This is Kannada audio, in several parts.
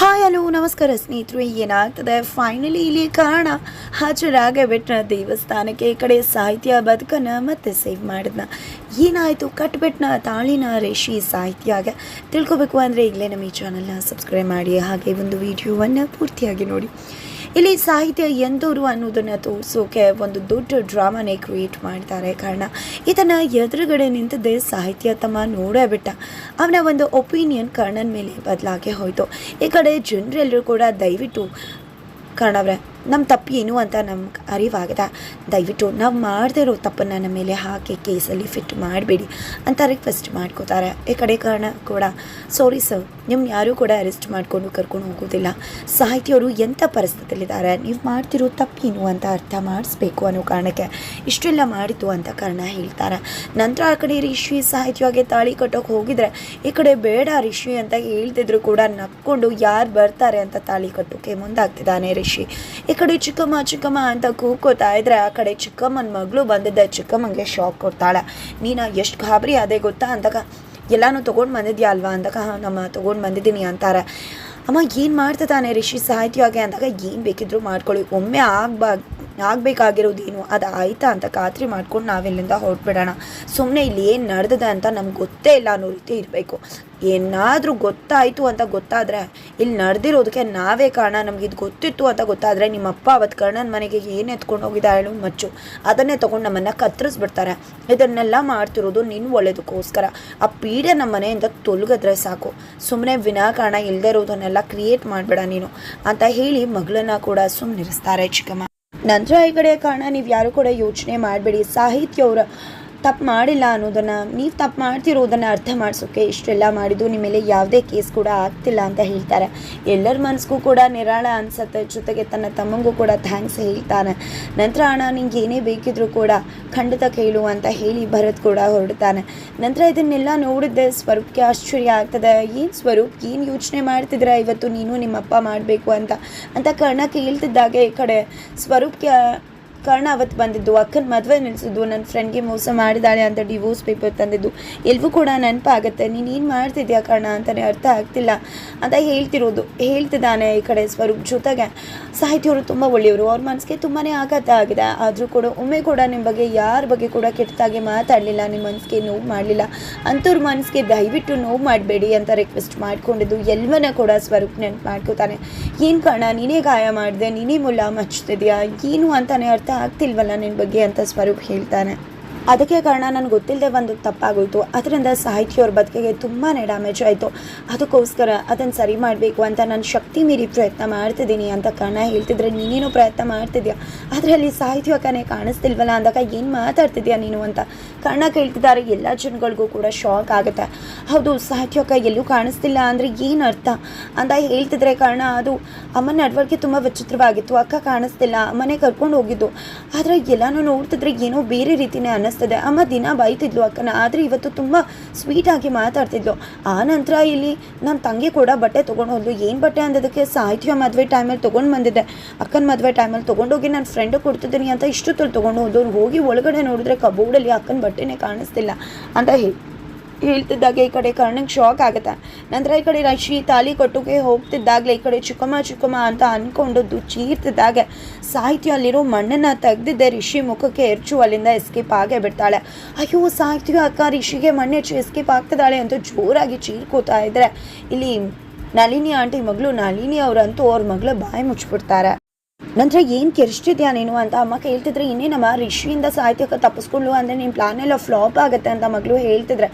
ಹಾಯ್, ಹಲೋ, ನಮಸ್ಕಾರ ಸ್ನೇಹಿತರು, ಏನಾಗ್ತದೆ? ಫೈನಲಿ ಇಲ್ಲಿ ಕಾರಣ ಹಾಜರಾಗ ಬಿಟ್ಟನ ದೇವಸ್ಥಾನಕ್ಕೆ ಈ ಕಡೆ ಸಾಹಿತ್ಯ ಬದುಕನ್ನು ಮತ್ತೆ ಸೇವ್ ಮಾಡಿದ್ನ. ಏನಾಯಿತು? ಕಟ್ಬಿಟ್ನ ತಾಳಿನ ರೇಷಿ ಸಾಹಿತ್ಯಾಗ ತಿಳ್ಕೊಬೇಕು ಅಂದರೆ ಈಗಲೇ ನಮ್ಮ ಈ ಚಾನಲ್ನ ಸಬ್ಸ್ಕ್ರೈಬ್ ಮಾಡಿ, ಹಾಗೆ ಒಂದು ವಿಡಿಯೋವನ್ನು ಪೂರ್ತಿಯಾಗಿ ನೋಡಿ. ಇಲ್ಲಿ ಸಾಹಿತ್ಯ ಎಂದವರು ಅನ್ನೋದನ್ನು ತೋರಿಸೋಕೆ ಒಂದು ದೊಡ್ಡ ಡ್ರಾಮಾನೇ ಕ್ರಿಯೇಟ್ ಮಾಡ್ತಾರೆ. ಕಾರಣ, ಇದನ್ನು ಎದುರುಗಡೆ ನಿಂತದೆ ಸಾಹಿತ್ಯ ತಮ್ಮ ನೋಡೇ ಬಿಟ್ಟ. ಅವನ ಒಂದು ಒಪಿನಿಯನ್ ಕರ್ಣನ ಮೇಲೆ ಬದಲಾಗೆ ಹೋಯಿತು. ಈ ಕಡೆ ಜನರೆಲ್ಲರೂ ಕೂಡ ದಯವಿಟ್ಟು ಕರ್ಣವ್ರೆ ನಮ್ಮ ತಪ್ಪು ಏನು ಅಂತ ನಮ್ಗೆ ಅರಿವಾಗದ. ದಯವಿಟ್ಟು ನಾವು ಮಾಡದೇ ಇರೋ ತಪ್ಪನ್ನು ನಮ್ಮ ಮೇಲೆ ಹಾಕಿ ಕೇಸಲ್ಲಿ ಫಿಟ್ ಮಾಡಬೇಡಿ ಅಂತ ರಿಕ್ವೆಸ್ಟ್ ಮಾಡ್ಕೋತಾರೆ. ಈ ಕಡೆ ಕಾರಣ ಕೂಡ ಸಾರಿ ಸರ್ ನಿಮ್ಮ ಯಾರೂ ಕೂಡ ಅರೆಸ್ಟ್ ಮಾಡಿಕೊಂಡು ಕರ್ಕೊಂಡು ಹೋಗೋದಿಲ್ಲ. ಸಾಹಿತಿಯವರು ಎಂಥ ಪರಿಸ್ಥಿತಿಯಲ್ಲಿದ್ದಾರೆ ನೀವು ಮಾಡ್ತಿರೋ ತಪ್ಪೇನು ಅಂತ ಅರ್ಥ ಮಾಡಿಸ್ಬೇಕು ಅನ್ನೋ ಕಾರಣಕ್ಕೆ ಇಷ್ಟೆಲ್ಲ ಮಾಡಿತು ಅಂತ ಕಾರಣ ಹೇಳ್ತಾರೆ. ನಂತರ ಆ ಕಡೆ ರಿಷಿ ಸಾಹಿತ್ಯವಾಗಿ ತಾಳಿ ಕಟ್ಟೋಕೆ ಹೋಗಿದ್ರೆ, ಈ ಕಡೆ ಬೇಡ ರಿಷಿ ಅಂತ ಹೇಳ್ತಿದ್ರು ಕೂಡ ನಕ್ಕೊಂಡು ಯಾರು ಬರ್ತಾರೆ ಅಂತ ತಾಳಿ ಕಟ್ಟೋಕೆ ಮುಂದಾಗ್ತಿದ್ದಾನೆ ರಿಷಿ. ಈ ಕಡೆ ಚಿಕ್ಕಮ್ಮ ಚಿಕ್ಕಮ್ಮ ಅಂತ ಕೂಗ್ಕೋತಾ ಇದ್ರೆ ಆ ಕಡೆ ಚಿಕ್ಕಮ್ಮನ ಮಗಳು ಬಂದಿದ್ದೆ, ಚಿಕ್ಕಮ್ಮಂಗೆ ಶಾಕ್ ಕೊಡ್ತಾಳೆ. ನೀನು, ಎಷ್ಟು ಗಾಬರಿ ಅದೇ ಗೊತ್ತಾ ಅಂದಾಗ, ಎಲ್ಲಾನು ತೊಗೊಂಡು ಬಂದಿದ್ಯಾ ಅಲ್ವಾ ಅಂದಾಗ ನಮ್ಮ ತೊಗೊಂಡು ಬಂದಿದ್ದೀನಿ ಅಂತಾರೆ. ಅಮ್ಮ, ಏನು ಮಾಡ್ತಿದ್ದಾನೆ ರಿಷಿ ಸಾಹಿತ್ಯವಾಗಿ ಅಂದಾಗ, ಏನು ಬೇಕಿದ್ರು ಮಾಡ್ಕೊಳ್ಳಿ. ಒಮ್ಮೆ ಆಗ್ಬಾ ಆಗಬೇಕಾಗಿರೋದೇನು? ಅದು ಆಯಿತಾ ಅಂತ ಖಾತ್ರಿ ಮಾಡ್ಕೊಂಡು ನಾವಿಲ್ಲಿಂದ ಹೊರಟ್ಬಿಡೋಣ. ಸುಮ್ಮನೆ ಇಲ್ಲಿ ಏನು ನಡೆದಿದೆ ಅಂತ ನಮ್ಗೆ ಗೊತ್ತೇ ಇಲ್ಲ ಅನ್ನೋ ರೀತಿ ಇರಬೇಕು. ಏನಾದರೂ ಗೊತ್ತಾಯಿತು ಅಂತ ಗೊತ್ತಾದರೆ ಇಲ್ಲಿ ನಡೆದಿರೋದಕ್ಕೆ ನಾವೇ ಕಾರಣ. ನಮ್ಗೆ ಇದು ಗೊತ್ತಿತ್ತು ಅಂತ ಗೊತ್ತಾದರೆ ನಿಮ್ಮಪ್ಪ ಅವತ್ತು ಕರ್ಣನ ಮನೆಗೆ ಏನು ಎತ್ಕೊಂಡು ಹೋಗಿದ್ದ ಮಚ್ಚು. ಅದನ್ನೇ ತೊಗೊಂಡು ನಮ್ಮನ್ನು ಕತ್ತರಿಸ್ಬಿಡ್ತಾರೆ. ಇದನ್ನೆಲ್ಲ ಮಾಡ್ತಿರೋದು ನಿನ್ನ ಒಳ್ಳೇದಕ್ಕೋಸ್ಕರ. ಆ ಪೀಡೆ ನಮ್ಮ ಮನೆಯಿಂದ ತೊಲಗಿದ್ರೆ ಸಾಕು. ಸುಮ್ಮನೆ ವಿನಾಕಾರಣ ಇಲ್ಲದೆ ಇರೋದನ್ನೆಲ್ಲ ಕ್ರಿಯೇಟ್ ಮಾಡಬೇಡ ನೀನು ಅಂತ ಹೇಳಿ ಮಗಳನ್ನ ಕೂಡ ಸುಮ್ಮನಿರಿಸ್ತಾರೆ ಚಿಕ್ಕಮ್ಮ. ನಂತರ ಈ ಕಡೆ ಕಾರಣ ನೀವು ಯಾರು ಕೂಡ ಯೋಚನೆ ಮಾಡಬೇಡಿ. ಸಾಹಿತ್ಯ ಅವರ ತಪ್ಪು ಮಾಡಿಲ್ಲ ಅನ್ನೋದನ್ನು, ನೀವು ತಪ್ಪು ಮಾಡ್ತಿರೋದನ್ನು ಅರ್ಥ ಮಾಡಿಸೋಕೆ ಇಷ್ಟೆಲ್ಲ ಮಾಡಿದ್ದು ನಿಮ್ಮ ಮೇಲೆ ಯಾವುದೇ ಕೇಸ್ ಕೂಡ ಆಗ್ತಿಲ್ಲ ಅಂತ ಹೇಳ್ತಾರೆ. ಎಲ್ಲರ ಮನಸ್ಗೂ ಕೂಡ ನಿರಾಳ ಅನ್ಸತ್ತೆ, ಜೊತೆಗೆ ತನ್ನ ತಮ್ಮಂಗೂ ಕೂಡ ಥ್ಯಾಂಕ್ಸ್ ಹೇಳ್ತಾನೆ. ನಂತರ ಅಣ್ಣ, ನಿಂಗೆ ಏನೇ ಬೇಕಿದ್ರೂ ಕೂಡ ಖಂಡಿತ ಕೇಳು ಅಂತ ಹೇಳಿ ಭರತ್ ಕೂಡ ಹೊರಡ್ತಾನೆ. ನಂತರ ಇದನ್ನೆಲ್ಲ ನೋಡಿದ್ದೆ, ಸ್ವರೂಪ್ಗೆ ಆಶ್ಚರ್ಯ ಆಗ್ತದೆ. ಏನು ಸ್ವರೂಪ್, ಏನು ಯೋಚನೆ ಮಾಡ್ತಿದ್ರ ಇವತ್ತು ನೀನು ನಿಮ್ಮಪ್ಪ ಮಾಡಬೇಕು ಅಂತ ಅಂತ ಕರ್ಣ ಕೇಳ್ತಿದ್ದಾಗೆ ಈ ಕಡೆ. ಸ್ವರೂಪ್ಗೆ ಕರ್ಣ ಅವತ್ತು ಬಂದಿದ್ದು, ಅಕ್ಕನ ಮದುವೆ ನಿಲ್ಲಿಸಿದ್ದು ನನ್ನ ಫ್ರೆಂಡ್ಗೆ ಮೋಸ ಮಾಡಿದಾಳೆ ಅಂತ ಡಿವೋರ್ಸ್ ಪೇಪರ್ ತಂದಿದ್ದು. ಎಲ್ಲವೂ ಕೂಡ ನೆನಪಾಗುತ್ತೆ. ನೀನು ಏನು ಮಾಡ್ತಿದ್ಯಾ ಕರ್ಣ ಅಂತಲೇ ಅರ್ಥ ಆಗ್ತಿಲ್ಲ ಅಂತ ಹೇಳ್ತಿರೋದು. ಹೇಳ್ತಿದ್ದಾನೆ ಈ ಕಡೆ ಸ್ವರೂಪ್ ಜೊತೆಗೆ. ಸಾಹಿತ್ಯವರು ತುಂಬ ಒಳ್ಳೆಯವರು. ಅವ್ರ ಮನಸ್ಸಿಗೆ ತುಂಬಾ ಆಘಾತ ಆಗಿದೆ. ಆದರೂ ಕೂಡ ಒಮ್ಮೆ ಕೂಡ ನಿಮ್ಮ ಬಗ್ಗೆ, ಯಾರ ಬಗ್ಗೆ ಕೂಡ ಕೆಟ್ಟದಾಗಿ ಮಾತಾಡಲಿಲ್ಲ. ನಿಮ್ಮ ಮನಸ್ಸಿಗೆ ನೋವು ಮಾಡಲಿಲ್ಲ. ಅಂಥವ್ರ ಮನಸ್ಸಿಗೆ ದಯವಿಟ್ಟು ನೋವು ಮಾಡಬೇಡಿ ಅಂತ ರಿಕ್ವೆಸ್ಟ್ ಮಾಡಿಕೊಂಡಿದ್ದು. ಎಲ್ಲವನ್ನ ಕೂಡ ಸ್ವರೂಪ್ ನೆನಪು ಮಾಡ್ಕೋತಾನೆ. ಏನು ಕಾರಣ, ನೀನೇ ಗಾಯ ಮಾಡಿದೆ, ನೀನೇ ಮುಲ್ಲ ಮಚ್ತಿದ್ಯಾ? ಏನು ಅಂತಾನೆ ಅರ್ಥ ಆಗ್ತಿಲ್ವಲ್ಲ ನಿನ್ನ ಬಗ್ಗೆ ಅಂತ ಸ್ವರೂಪ್ ಹೇಳ್ತಾನೆ. ಅದಕ್ಕೆ ಕಾರಣ ನನಗೆ ಗೊತ್ತಿಲ್ಲದೆ ಒಂದು ತಪ್ಪಾಗೋಯಿತು. ಅದರಿಂದ ಸಾಹಿತ್ಯವ್ರ ಬದುಕಿಗೆ ತುಂಬಾ ಡ್ಯಾಮೇಜ್ ಆಯಿತು. ಅದಕ್ಕೋಸ್ಕರ ಅದನ್ನು ಸರಿ ಮಾಡಬೇಕು ಅಂತ ನಾನು ಶಕ್ತಿ ಮೀರಿ ಪ್ರಯತ್ನ ಮಾಡ್ತಿದ್ದೀನಿ ಅಂತ ಕಾರಣ ಹೇಳ್ತಿದ್ರೆ, ನೀನೇನು ಪ್ರಯತ್ನ ಮಾಡ್ತಿದ್ಯಾ? ಆದರೆ ಅಲ್ಲಿ ಸಾಹಿತ್ಯಕ್ಕನೇ ಕಾಣಿಸ್ತಿಲ್ವಲ್ಲ ಅಂದಾಗ ಏನು ಮಾತಾಡ್ತಿದ್ಯಾ ನೀನು ಅಂತ ಕರ್ಣ ಕೇಳ್ತಿದ್ದಾರೆ. ಎಲ್ಲ ಜನಗಳಿಗೂ ಕೂಡ ಶಾಕ್ ಆಗುತ್ತೆ. ಹೌದು ಸಾಹಿತ್ಯಕ್ಕ ಎಲ್ಲೂ ಕಾಣಿಸ್ತಿಲ್ಲ ಅಂದರೆ ಏನು ಅರ್ಥ? ಅಂತ ಹೇಳ್ತಿದ್ರೆ ಕಾರಣ, ಅದು ಅಮ್ಮನ ನಡವಳಿಕೆ ತುಂಬ ವಿಚಿತ್ರವಾಗಿತ್ತು. ಅಕ್ಕ ಕಾಣಿಸ್ತಿಲ್ಲ ಅಮ್ಮನೆ ಕರ್ಕೊಂಡು ಹೋಗಿದ್ದು. ಆದರೆ ಎಲ್ಲನೂ ನೋಡ್ತಿದ್ರೆ ಏನೋ ಬೇರೆ ರೀತಿನೇ ಅನ್ನಿಸ್ತದೆ ಅಮ್ಮ ದಿನ ಬೈತಿದ್ಲು, ಅಕ್ಕನ. ಆದರೆ ಇವತ್ತು ತುಂಬ ಸ್ವೀಟಾಗಿ ಮಾತಾಡ್ತಿದ್ಲು. ಆ ನಂತರ ಇಲ್ಲಿ ನನ್ನ ತಂಗಿ ಕೂಡ ಬಟ್ಟೆ ತೊಗೊಂಡು ಹೋದ್ಲು. ಏನು ಬಟ್ಟೆ ಅಂದದಕ್ಕೆ? ಸಾಹಿತ್ಯ ಮದುವೆ ಟೈಮಲ್ಲಿ ತೊಗೊಂಡು ಬಂದಿದ್ದೆ. ಅಕ್ಕನ ಮದುವೆ ಟೈಮಲ್ಲಿ ತೊಗೊಂಡೋಗಿ ನನ್ನ ಫ್ರೆಂಡು ಕೊಡ್ತಿದ್ದೀನಿ ಅಂತ ಇಷ್ಟೊತ್ತಲ್ಲಿ ತೊಗೊಂಡು ಹೋದ್ರು ಹೋಗಿ ಒಳಗಡೆ ನೋಡಿದ್ರೆ ಕಬೋರ್ಡಲ್ಲಿ ಅಕ್ಕನ ಬಟ್ಟೆನೇ ಕಾಣಿಸ್ತಿಲ್ಲ ಅಂತ ಹೇಳಿ. ಹೇಳ್ತಿದ್ದಾಗ ಈ ಕಡೆ ಕರ್ಣಕ್ಕೆ ಶಾಕ್ ಆಗುತ್ತೆ. ನಂತರ ಈ ಕಡೆ ರಶ್ಮಿ ತಾಲಿ ಕಟ್ಟೋಕೆ ಹೋಗ್ತಿದ್ದಾಗಲೇ ಈ ಕಡೆ ಚಿಕ್ಕಮ್ಮ ಚಿಕ್ಕಮ್ಮ ಅಂತ ಅಂದ್ಕೊಂಡದ್ದು ಚೀರ್ತಿದ್ದಾಗೆ ಸಾಹಿತ್ಯ ಅಲ್ಲಿರೋ ಮಣ್ಣನ್ನು ತೆಗೆದಿದ್ದೆ ರಿಷಿ ಮುಖಕ್ಕೆ ಎರಚು, ಅಲ್ಲಿಂದ ಎಸ್ಕೇಪ್ ಆಗೇ ಬಿಡ್ತಾಳೆ. ಅಯ್ಯೋ, ಸಾಹಿತ್ಯ ಅಕ್ಕ, ರಿಷಿಗೆ ಮಣ್ಣೆಚ್ಚು ಎಸ್ಕೇಪ್ ಆಗ್ತಿದ್ದಾಳೆ ಅಂತ ಜೋರಾಗಿ ಚೀರ್ಕೋತಾ ಇದ್ರೆ. ಇಲ್ಲಿ ನಳಿನಿ ಆಂಟಿ ಮಗಳು, ನಳಿನಿ ಅವರಂತೂ ಅವ್ರ ಮಗಳ ಬಾಯಿ ಮುಚ್ಚಿಬಿಡ್ತಾರೆ ನಂತರ ಏನು ಕೆರಿಸ್ತಿದ್ಯಾ ನೀನು ಅಂತ ಅಮ್ಮ ಕೇಳ್ತಿದ್ರೆ, ಇನ್ನೇನಮ್ಮ, ರಿಷಿಯಿಂದ ಸಾಹಿತ್ಯಕ್ಕೆ ತಪ್ಪಿಸ್ಕೊಳ್ಳು ಅಂದರೆ ನಿಮ್ಮ ಪ್ಲಾನೆಲ್ಲ ಫ್ಲಾಪ್ ಆಗುತ್ತೆ ಅಂತ ಮಗಳು ಹೇಳ್ತಿದ್ರೆ.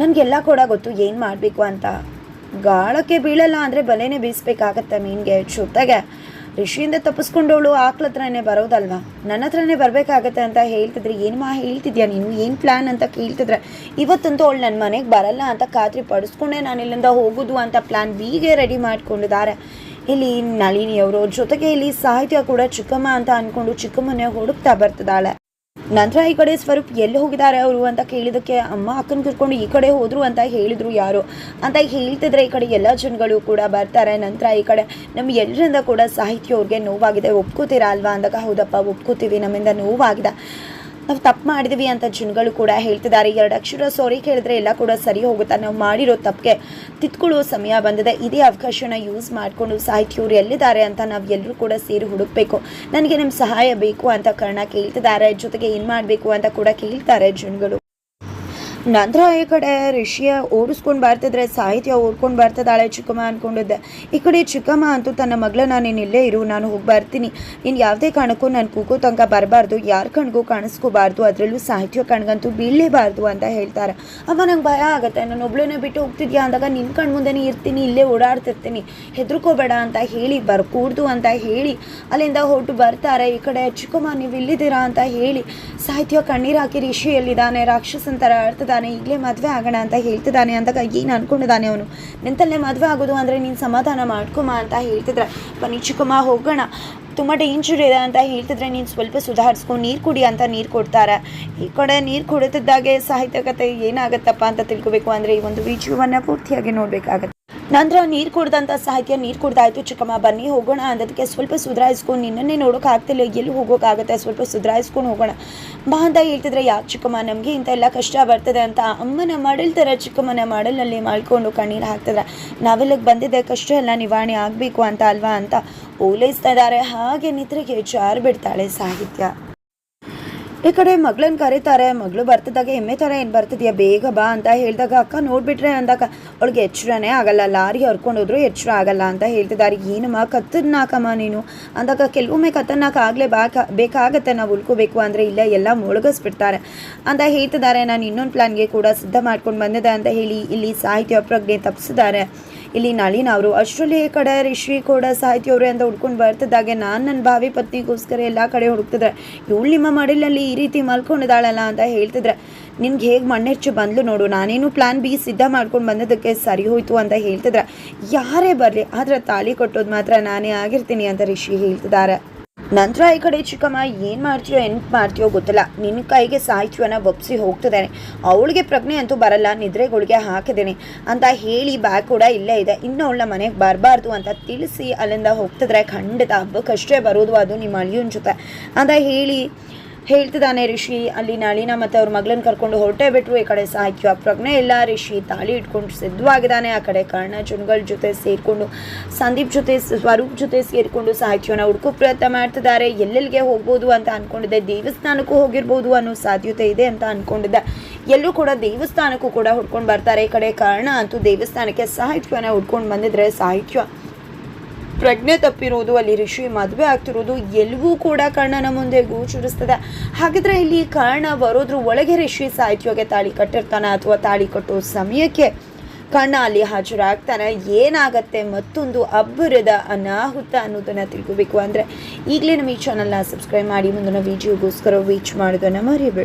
ನನಗೆಲ್ಲ ಕೂಡ ಗೊತ್ತು, ಏನು ಮಾಡಬೇಕು ಅಂತ. ಗಾಳಕ್ಕೆ ಬೀಳಲ್ಲ ಅಂದರೆ ಬಲೆನೇ ಬೀಸಬೇಕಾಗತ್ತೆ ಮೀನಿಗೆ, ಜೊತೆಗೆ ಋಷಿಯಿಂದ ತಪ್ಪಿಸ್ಕೊಂಡವಳು ಆಕ್ಳ ಹತ್ರನೇ ಬರೋದಲ್ವಾ? ನನ್ನ ಹತ್ರನೇ ಬರಬೇಕಾಗತ್ತೆ ಅಂತ ಹೇಳ್ತಿದ್ರೆ, ಏನು ಮಾ ಹೇಳ್ತಿದ್ಯಾ ನೀನು? ಏನು ಪ್ಲ್ಯಾನ್ ಅಂತ ಕೇಳ್ತಿದ್ರೆ, ಇವತ್ತಂತೂ ಅವಳು ನನ್ನ ಮನೆಗೆ ಬರಲ್ಲ ಅಂತ ಖಾತ್ರಿ ಪಡಿಸ್ಕೊಂಡೆ ನಾನು ಇಲ್ಲಿಂದ ಹೋಗೋದು ಅಂತ ಪ್ಲ್ಯಾನ್ ಬೀಗೆ ರೆಡಿ ಮಾಡ್ಕೊಂಡಿದ್ದಾರೆ. ಇಲ್ಲಿ ನಳಿನಿಯವರು, ಜೊತೆಗೆ ಇಲ್ಲಿ ಸಾಹಿತ್ಯ ಕೂಡ ಚಿಕ್ಕಮ್ಮ ಅಂತ ಅಂದ್ಕೊಂಡು ಚಿಕ್ಕಮ್ಮನೇ ಹುಡುಕ್ತಾ ಬರ್ತಿದ್ದಾಳೆ. ನಂತರ ಈ ಕಡೆ ಸ್ವರೂಪ್ ಎಲ್ಲಿ ಹೋಗಿದ್ದಾರೆ ಅವರು ಅಂತ ಕೇಳಿದಕ್ಕೆ ಅಮ್ಮ ಅಕ್ಕನ ಕರ್ಕೊಂಡು ಈ ಕಡೆ ಹೋದ್ರು ಅಂತ ಹೇಳಿದ್ರು ಯಾರು? ಅಂತ ಹೇಳ್ತಿದ್ರೆ ಈ ಕಡೆ ಎಲ್ಲ ಜನಗಳು ಕೂಡ ಬರ್ತಾರೆ. ನಂತರ ಈ ಕಡೆ ನಮ್ಮ ಎಲ್ಲರಿಂದ ಕೂಡ ಸಾಹಿತ್ಯ ಅವ್ರಿಗೆ ನೋವಾಗಿದೆ. ಒಪ್ಕೋತೀರಾ ಅಲ್ವಾ? ಅಂದಾಗ, ಹೌದಪ್ಪ, ಒಪ್ಕೋತೀವಿ. ನಮ್ಮಿಂದ ನೋವಾಗಿದೆ. ನಾವು ತಪ್ಪು ಮಾಡಿದ್ವಿ ಅಂತ ಜನಗಳು ಕೂಡ ಹೇಳ್ತಿದ್ದಾರೆ. ಎರಡು ಅಕ್ಷರ ಸಾರಿ ಕೇಳಿದ್ರೆ ಎಲ್ಲ ಕೂಡ ಸರಿ ಹೋಗುತ್ತೆ? ನಾವು ಮಾಡಿರೋ ತಪ್ಪಿಗೆ ತಿದ್ಕೊಳ್ಳೋ ಸಮಯ ಬಂದಿದೆ. ಇದೇ ಅವಕಾಶನ ಯೂಸ್ ಮಾಡಿಕೊಂಡು ಸಾಹಿತ್ಯವ್ರು ಎಲ್ಲಿದ್ದಾರೆ ಅಂತ ನಾವು ಎಲ್ಲರೂ ಕೂಡ ಸೇರಿ ಹುಡುಕ್ಬೇಕು. ನನಗೆ ನಿಮ್ಮ ಸಹಾಯ ಬೇಕು ಅಂತ ಕಾರಣ ಕೇಳ್ತಿದ್ದಾರೆ. ಜೊತೆಗೆ ಏನು ಮಾಡಬೇಕು ಅಂತ ಕೂಡ ಕೇಳ್ತಾರೆ ಜನಗಳು. ನಂತರ ಈ ಕಡೆ ರಿಷಿಯ ಓಡಿಸ್ಕೊಂಡು ಬರ್ತಿದ್ರೆ, ಸಾಹಿತ್ಯ ಓಡ್ಕೊಂಡು ಬರ್ತದಾಳೆ ಚಿಕ್ಕಮ್ಮ ಅಂದ್ಕೊಂಡಿದ್ದೆ ಈ ಕಡೆ ಚಿಕ್ಕಮ್ಮ ಅಂತೂ ತನ್ನ ಮಗಳನ್ನ, ನೀನು ಇಲ್ಲೇ ಇರು, ನಾನು ಹೋಗಿ ಬರ್ತೀನಿ. ನೀನು ಯಾವುದೇ ಕಾರಣಕ್ಕೂ ನಾನು ಕೂಗೋ ತನಕ ಬರಬಾರ್ದು. ಯಾರ ಕಣ್ಗೂ ಕಾಣಿಸ್ಕೋಬಾರ್ದು. ಅದರಲ್ಲೂ ಸಾಹಿತ್ಯ ಕಣ್ಗಂತೂ ಬೀಳಲೇಬಾರ್ದು ಅಂತ ಹೇಳ್ತಾರೆ. ಅವ ನಂಗೆ ಭಯ ಆಗುತ್ತೆ. ನಾನು ಒಬ್ಳನ್ನೇ ಬಿಟ್ಟು ಹೋಗ್ತಿದ್ಯಾ? ಅಂದಾಗ ನಿನ್ನ ಕಣ್ಣು ಮುಂದೆನೇ ಇರ್ತೀನಿ. ಇಲ್ಲೇ ಓಡಾಡ್ತಿರ್ತೀನಿ. ಹೆದರ್ಕೋಬೇಡ ಅಂತ ಹೇಳಿ, ಬರ್ಕೂಡ್ದು ಅಂತ ಹೇಳಿ, ಅಲ್ಲಿಂದ ಹೊರಟು ಬರ್ತಾರೆ. ಈ ಕಡೆ, ಚಿಕ್ಕಮ್ಮ ನೀವು ಇಲ್ಲಿದ್ದೀರಾ ಅಂತ ಹೇಳಿ, ಸಾಹಿತ್ಯ ಕಣ್ಣೀರು ಹಾಕಿ ರಿಷಿ ಎಲ್ಲಿದ್ದಾನೆ ರಾಕ್ಷಸನ್ ಆಡ್ತಿದ್ದಾನೆ ಈಗಲೇ ಮದುವೆ ಆಗೋಣ ಅಂತ ಹೇಳ್ತಿದ್ದಾನೆ ಅಂದಾಗ ಏನು ಅನ್ಕೊಂಡಿದ್ದಾನೆ ಅವನು. ನಿಂತಲ್ಲೇ ಮದುವೆ ಆಗೋದು ಅಂದರೆ ನೀನು ಸಮಾಧಾನ ಮಾಡ್ಕೊಮ್ಮ ಅಂತ ಹೇಳ್ತಿದ್ರೆ. ಬನ್ನಿ ಚಿಕ್ಕಮ್ಮ, ಹೋಗೋಣ. ತುಂಬ ಡೇಂಜರ್ ಇದೆ ಅಂತ ಹೇಳ್ತಿದ್ರೆ ನೀನು ಸ್ವಲ್ಪ ಸುಧಾರಿಸ್ಕೊಂಡು ನೀರು ಕುಡಿ ಅಂತ ನೀರು ಕೊಡ್ತಾರೆ. ಈ ಕಡೆ ನೀರು ಕುಡಿತಿದ್ದಾಗೆ ಸಾಹಿತ್ಯ ಕತೆ ಏನಾಗುತ್ತಪ್ಪ ಅಂತ ತಿಳ್ಕೊಬೇಕು ಅಂದರೆ ಈ ಒಂದು ವಿಡಿಯೋವನ್ನು ಪೂರ್ತಿಯಾಗಿ ನೋಡಬೇಕಾಗತ್ತೆ. ನಂತರ ನೀರು ಕುಡ್ದಂಥ ಸಾಹಿತ್ಯ ನೀರು ಕುಡ್ದಾಯ್ತು. ಚಿಕ್ಕಮ್ಮ, ಬನ್ನಿ ಹೋಗೋಣ ಅಂದದಕ್ಕೆ ಸ್ವಲ್ಪ ಸುಧಾರಿಸ್ಕೊಂಡು ನಿನ್ನನ್ನೇ ನೋಡೋಕೆ ಆಗ್ತಿಲ್ಲ. ಎಲ್ಲಿ ಹೋಗೋಕ್ಕಾಗತ್ತೆ ಸ್ವಲ್ಪ ಸುಧಾರಿಸ್ಕೊಂಡು ಹೋಗೋಣ. ಬಾ ಅಂತ ಹೇಳ್ತಿದ್ರೆ ಯಾಕೆ ಚಿಕ್ಕಮ್ಮ, ನಮಗೆ ಇಂಥ ಎಲ್ಲ ಕಷ್ಟ ಬರ್ತದೆ ಅಂತ ಅಮ್ಮನ ಮಡಲ್ ಥರ ಚಿಕ್ಕಮ್ಮನ ಮಡಲಲ್ಲಿ ಮಾಡ್ಕೊಂಡು ಕಣ್ಣೀರು ಹಾಕ್ತಿದ್ರೆ. ನಾವೆಲ್ಲಕ್ಕೆ ಬಂದಿದ್ದೆ, ಕಷ್ಟ ಎಲ್ಲ ನಿವಾರಣೆ ಆಗಬೇಕು ಅಂತ ಅಲ್ವಾ ಅಂತ ಓಲೈಸ್ತಾ ಇದ್ದಾರೆ. ಹಾಗೆ ನಿದ್ರೆಗೆ ಜಾರು ಬಿಡ್ತಾಳೆ ಸಾಹಿತ್ಯ. ಈ ಕಡೆ ಮಗಳನ್ನ ಕರೀತಾರೆ. ಮಗಳು ಬರ್ತಿದ್ದಾಗ, ಎಮ್ಮೆ ಥರ ಏನು ಬರ್ತಿದ್ಯಾ? ಬೇಗ ಬಾ ಅಂತ ಹೇಳಿದಾಗ, ಅಕ್ಕ, ನೋಡಿಬಿಟ್ರೆ ಅಂದಾಗ, ಅವಳಿಗೆ ಎಚ್ಚರನೇ ಆಗಲ್ಲ. ಲಾರಿ ಹರ್ಕೊಂಡೋದ್ರು ಎಚ್ಚರ ಆಗಲ್ಲ ಅಂತ ಹೇಳ್ತಿದ್ದಾರೆ. ಏನಮ್ಮ ಕತ್ತದ್ನಾಕಮ್ಮ ನೀನು? ಅಂದಾಗ, ಕೆಲವೊಮ್ಮೆ ಕತ್ತನ್ನಾಕ ಆಗಲೇ ಬಾಕ, ಬೇಕಾಗತ್ತೆ. ನಾವು ಉಳ್ಕೋಬೇಕು ಅಂದರೆ ಇಲ್ಲ, ಎಲ್ಲ ಮುಳುಗಿಸ್ಬಿಡ್ತಾರೆ ಅಂತ ಹೇಳ್ತಿದ್ದಾರೆ. ನಾನು ಇನ್ನೊಂದು ಪ್ಲಾನ್ಗೆ ಕೂಡ ಸಿದ್ಧ ಮಾಡ್ಕೊಂಡು ಬಂದಿದೆ ಅಂತ ಹೇಳಿ ಇಲ್ಲಿ ಸಾಹಿತ್ಯ ಪ್ರಜ್ಞೆ ತಪ್ಪಿಸಿದ್ದಾರೆ ಇಲ್ಲಿ ನಳಿನ್ ಅವರು, ಅಷ್ಟರಲ್ಲಿ ಈ ಕಡೆ ರಿಷಿ ಕೂಡ ಸಾಹಿತಿ ಅವರೇ ಅಂತ ಹುಡ್ಕೊಂಡು ಬರ್ತಿದ್ದಾಗೆ, ನಾನು ನನ್ನ ಭಾವಿ ಪತ್ನಿಗೋಸ್ಕರ ಎಲ್ಲ ಕಡೆ ಹುಡುಕ್ತಿದ್ರೆ, ಇವಳು ನಿಮ್ಮ ಮಡಿಲಲ್ಲಿ ಈ ರೀತಿ ಮಲ್ಕೊಂಡಿದ್ದಾಳಲ್ಲ ಅಂತ ಹೇಳ್ತಿದ್ರೆ ನಿನ್ಗೆ ಹೇಗೆ ಮಣ್ಣೆಚ್ಚು ಬಂದ್ಲು ನೋಡು, ನಾನೇನು ಪ್ಲಾನ್ ಬಿ ಸಿದ್ಧ ಮಾಡ್ಕೊಂಡು ಬಂದದಕ್ಕೆ ಸರಿ ಹೋಯ್ತು ಅಂತ ಹೇಳ್ತಿದ್ರೆ, ಯಾರೇ ಬರಲಿ, ಆದರೆ ತಾಳಿ ಕೊಟ್ಟೋದು ಮಾತ್ರ ನಾನೇ ಆಗಿರ್ತೀನಿ ಅಂತ ರಿಷಿ ಹೇಳ್ತಿದ್ದಾರೆ. ನಂತರ ಈ ಕಡೆ ಚಿಕ್ಕಮ್ಮ, ಏನು ಮಾಡ್ತೀಯೋ, ಎಂಟು ಮಾಡ್ತೀಯೋ ಗೊತ್ತಿಲ್ಲ. ನಿನ್ನ ಕೈಗೆ ಸಾಹಿತ್ಯವನ್ನು ಒಪ್ಸಿ ಹೋಗ್ತಿದ್ದಾನೆ ಅವಳಿಗೆ ಪ್ರಜ್ಞೆ ಅಂತೂ ಬರಲ್ಲ, ನಿದ್ರೆಗಳಿಗೆ ಹಾಕಿದ್ದೇನೆ ಅಂತ ಹೇಳಿ ಬ್ಯಾಗ್ ಕೂಡ ಇಲ್ಲೇ ಇದೆ. ಇನ್ನು ಅವಳ ಮನೆಗೆ ಬರಬಾರ್ದು ಅಂತ ತಿಳಿಸಿ ಅಲ್ಲಿಂದ ಹೋಗ್ತಿದ್ರೆ ಖಂಡಿತ ಹಬ್ಬಕ್ಕಷ್ಟೇ ಬರೋದು, ಅದು ನಿಮ್ಮ ಅಳಿಯನ ಜೊತೆ ಅಂತ ಹೇಳಿ ಹೇಳ್ತಿದ್ದಾನೆ ರಿಷಿ. ಅಲ್ಲಿ ನಳಿನ ಮತ್ತು ಅವ್ರ ಮಗಳನ್ನ ಕರ್ಕೊಂಡು ಹೊರಟೇ ಬಿಟ್ರು. ಈ ಕಡೆ ಸಾಹಿತ್ಯ ಪ್ರಜ್ಞೆ ಎಲ್ಲ ರಿಷಿ ತಾಳಿ ಇಟ್ಕೊಂಡು ಸಿದ್ಧವಾಗಿದ್ದಾನೆ. ಆ ಕಡೆ ಕರ್ಣ ಜನಗಳ ಜೊತೆ ಸೇರಿಕೊಂಡು, ಸಂದೀಪ್ ಜೊತೆ, ಸ್ವರೂಪ್ ಜೊತೆ ಸೇರಿಕೊಂಡು ಸಾಹಿತ್ಯವನ್ನ ಹುಡುಕು ಪ್ರಯತ್ನ ಮಾಡ್ತಿದ್ದಾರೆ. ಎಲ್ಲೆಲ್ಲಿಗೆ ಹೋಗ್ಬೋದು ಅಂತ ಅನ್ಕೊಂಡಿದ್ದೆ. ದೇವಸ್ಥಾನಕ್ಕೂ ಹೋಗಿರ್ಬೋದು ಅನ್ನೋ ಸಾಧ್ಯತೆ ಇದೆ ಅಂತ ಅನ್ಕೊಂಡಿದ್ದೆ. ಎಲ್ಲೂ ಕೂಡ ದೇವಸ್ಥಾನಕ್ಕೂ ಕೂಡ ಹುಡ್ಕೊಂಡು ಬರ್ತಾರೆ. ಈ ಕಡೆ ಕರ್ಣ ಅಂತೂ ದೇವಸ್ಥಾನಕ್ಕೆ ಸಾಹಿತ್ಯನ ಹುಡ್ಕೊಂಡು ಬಂದಿದ್ರೆ ಸಾಹಿತ್ಯ ಪ್ರಜ್ಞೆ ತಪ್ಪಿರೋದು, ಅಲ್ಲಿ ಋಷಿ ಮದುವೆ ಆಗ್ತಿರೋದು ಎಲ್ಲವೂ ಕೂಡ ಕರ್ಣನ ಮುಂದೆ ಗೋಚರಿಸ್ತದೆ ಹಾಗಿದ್ರೆ ಇಲ್ಲಿ ಕರ್ಣ ಬರೋದ್ರ ಒಳಗೆ ಋಷಿ ಸಾಹಿತ್ಯಗೆ ತಾಳಿ ಕಟ್ಟಿರ್ತಾನೆ ಅಥವಾ ತಾಳಿ ಕಟ್ಟೋ ಸಮಯಕ್ಕೆ ಕರ್ಣ ಅಲ್ಲಿ ಹಾಜರಾಗ್ತಾನೆ. ಏನಾಗತ್ತೆ ಮತ್ತೊಂದು ಅಬ್ಬರದ ಅನಾಹುತ ಅನ್ನೋದನ್ನು ತಿಳ್ಕೋಬೇಕು. ಅಂದರೆ ಈಗಲೇ ನಮ್ಮ ಈ ಚಾನಲ್ನ ಸಬ್ಸ್ಕ್ರೈಬ್ ಮಾಡಿ, ಮುಂದಿನ ವಿಡಿಯೋಗೋಸ್ಕರ ವೀಚ್ ಮಾಡೋದನ್ನು ಮರಿಬೇಡಿ.